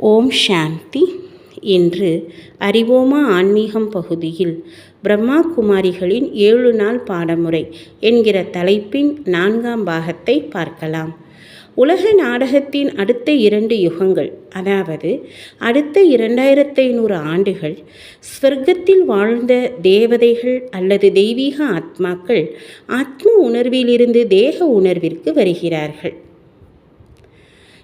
ஓம் சாந்தி இன்று அறிவோமா ஆன்மீகம் பகுதியில் பிரம்மா குமாரிகளின் ஏழு நாள் பாடமுறை என்கிற தலைப்பின் நான்காம் பாகத்தை பார்க்கலாம். உலக நாடகத்தின் அடுத்த இரண்டு யுகங்கள் அதாவது அடுத்த இரண்டாயிரத்தி ஐநூறு ஆண்டுகள் ஸ்வர்க்கத்தில் வாழ்ந்த தேவதைகள் அல்லது தெய்வீக ஆத்மாக்கள் ஆத்ம உணர்விலிருந்து தேக உணர்விற்கு வருகிறார்கள்.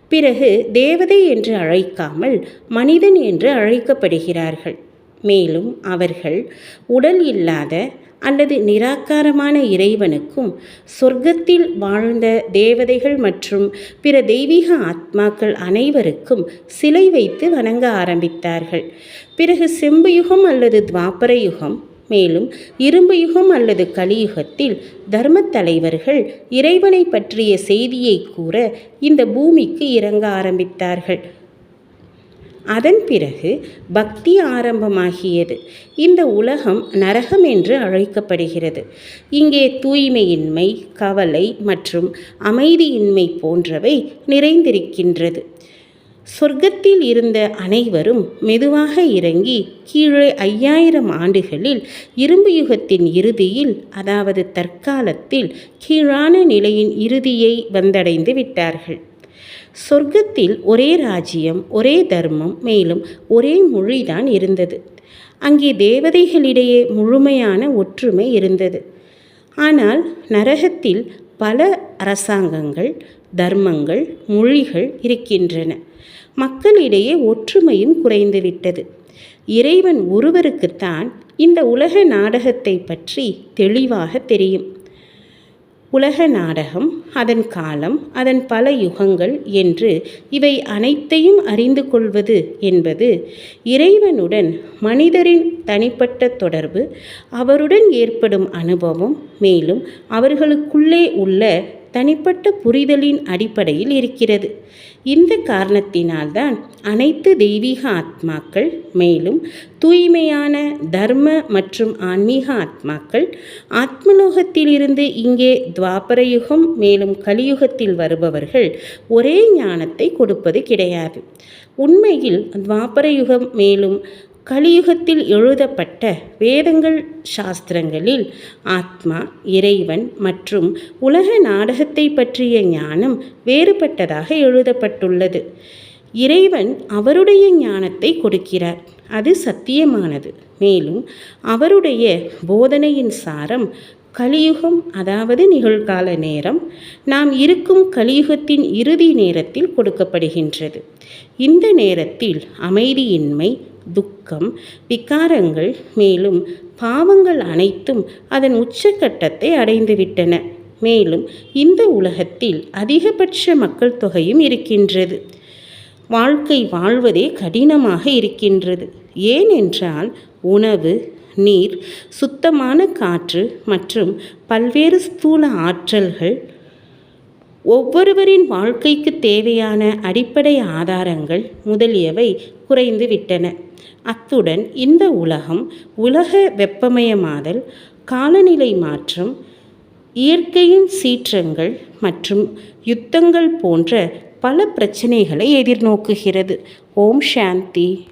பிறகு தேவதை என்று அழைக்காமல் மனிதன் என்று அழைக்கப்படுகிறார்கள். மேலும் அவர்கள் உடல் இல்லாத அல்லது நிராகாரமான இறைவனுக்கும் சொர்க்கத்தில் வாழ்ந்த தேவதைகள் மற்றும் பிற தெய்வீக ஆத்மாக்கள் அனைவருக்கும் சிலை வைத்து வணங்க ஆரம்பித்தார்கள். பிறகு செம்பு யுகம் அல்லது துவாபர யுகம் மேலும் இரும்பு யுகம் அல்லது கலியுகத்தில் தர்ம தலைவர்கள் இறைவனை பற்றிய செய்தியை கூற இந்த பூமிக்கு இறங்க ஆரம்பித்தார்கள். அதன் பிறகு பக்தி ஆரம்பமாகியது. இந்த உலகம் நரகம் என்று அழைக்கப்படுகிறது. இங்கே தூய்மையின்மை கவலை மற்றும் அமைதியின்மை போன்றவை நிறைந்திருக்கின்றது. சொர்க்கத்தில் இருந்த அனைவரும் மெதுவாக இறங்கி கீழே ஐயாயிரம் ஆண்டுகளில் இரும்பு யுகத்தின் இறுதியில் அதாவது தற்காலத்தில் கீழான நிலையின் இறுதியை வந்தடைந்து விட்டார்கள். சொர்க்கத்தில் ஒரே ராஜ்யம் ஒரே தர்மம் மேலும் ஒரே மொழிதான் இருந்தது. அங்கே தேவதைகளிடையே முழுமையான ஒற்றுமை இருந்தது. ஆனால் நரகத்தில் பல அரசாங்கங்கள் தர்மங்கள் மொழிகள் இருக்கின்றன. மக்களிடையே ஒற்றுமையும் குறைந்துவிட்டது. இறைவன் ஒருவருக்குத்தான் இந்த உலக நாடகத்தை பற்றி தெளிவாக தெரியும். உலக நாடகம் அதன் காலம் அதன் பல யுகங்கள் என்று இவை அனைத்தையும் அறிந்து கொள்வது என்பது இறைவனுடன் மனிதரின் தனிப்பட்ட தொடர்பு அவருடன் ஏற்படும் அனுபவம் மேலும் அவர்களுக்குள்ளே உள்ள தனிப்பட்ட புரிதலின் அடிப்படையில் இருக்கிறது. இந்த காரணத்தினால்தான் அனைத்து தெய்வீக ஆத்மாக்கள் மேலும் தூய்மையான தர்ம மற்றும் ஆன்மீக ஆத்மாக்கள் ஆத்மலோகத்திலிருந்து இங்கே துவாபரயுகம் மேலும் கலியுகத்தில் வருபவர்கள் ஒரே ஞானத்தை கொடுப்பது கிடையாது. உண்மையில் துவாபரயுகம் மேலும் கலியுகத்தில் எழுதப்பட்ட வேதங்கள் சாஸ்திரங்களில் ஆத்மா இறைவன் மற்றும் உலக நாடகத்தை பற்றிய ஞானம் வேறுபட்டதாக எழுதப்பட்டுள்ளது. இறைவன் அவருடைய ஞானத்தை கொடுக்கிறார். அது சத்தியமானது. மேலும் அவருடைய போதனையின் சாரம் கலியுகம் அதாவது நிகழ்கால நேரம் நாம் இருக்கும் கலியுகத்தின் இறுதி நேரத்தில் கொடுக்கப்படுகின்றது. இந்த நேரத்தில் அமைதியின்மை துக்கம் விகாரங்கள் மேலும் பாவங்கள் அனைத்தும் அதன் உச்சக்கட்டத்தை அடைந்துவிட்டன. மேலும் இந்த உலகத்தில் அதிகபட்ச மக்கள் தொகையும் இருக்கின்றது. வாழ்க்கை வாழ்வதே கடினமாக இருக்கின்றது. ஏனென்றால் உணவு நீர் சுத்தமான காற்று மற்றும் பல்வேறு ஸ்தூல ஆற்றல்கள் ஒவ்வொருவரின் வாழ்க்கைக்கு தேவையான அடிப்படை ஆதாரங்கள் முதலியவை குறைந்து விட்டன. அத்துடன் இந்த உலகம் உலக வெப்பமயமாதல் காலநிலை மாற்றம் இயற்கையின் சீற்றங்கள் மற்றும் யுத்தங்கள் போன்ற பல பிரச்சனைகளை எதிர்நோக்குகிறது. ஓம் சாந்தி.